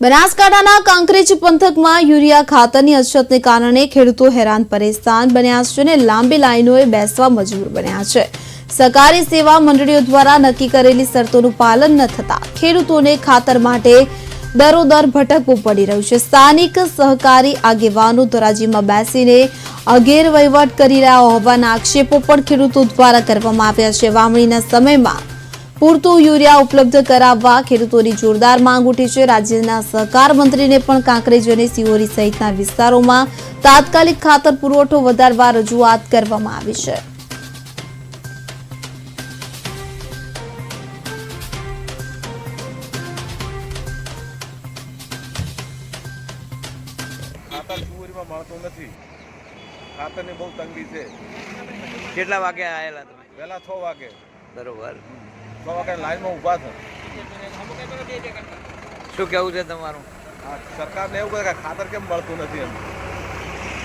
બનાસકાંઠાના કાંકરેજ પંથકમાં યુરિયા ખાતરની અછતને કારણે ખેડૂતો હેરાન પરેશાન બન્યા છે અને લાંબી લાઈનોએ બેસવા મજબૂર બન્યા છે. સહકારી સેવા મંડળીઓ દ્વારા નક્કી કરેલી શરતોનું પાલન ન થતા ખેડૂતોને ખાતર માટે દરોદર ભટકવું પડી રહ્યું છે. સ્થાનિક સહકારી આગેવાનો ધોરાજીમાં બેસીને અગેર વહીવટ કરી રહ્યા હોવાના આક્ષેપો પણ ખેડૂતો દ્વારા કરવામાં આવ્યા છે. વાવણીના સમયમાં પૂરતું યુરિયા ઉપલબ્ધ કરાવવા ખેડૂતોની જોરદાર માંગ ઉઠી છે. રાજ્યના સહકાર મંત્રીને પણ કાંકરેજ અને સિહોરી સહિતના વિસ્તારોમાં તાત્કાલિક ખાતર પુરવઠો વધારવા રજૂઆત કરવામાં આવી છે. ખાતર કુંવરીમાં મળતું નથી. ખાતરની બહુ તંગી છે. કેટલા વાગે આવેલા તમે? વહેલા છ વાગે. બરોબર. છ વાગે લાઈનમાં ઊભા છે. શું કેવું છે તમારું? આ સરકારને એવું કહે કે ખાતર કેમ મળતું નથી એમ.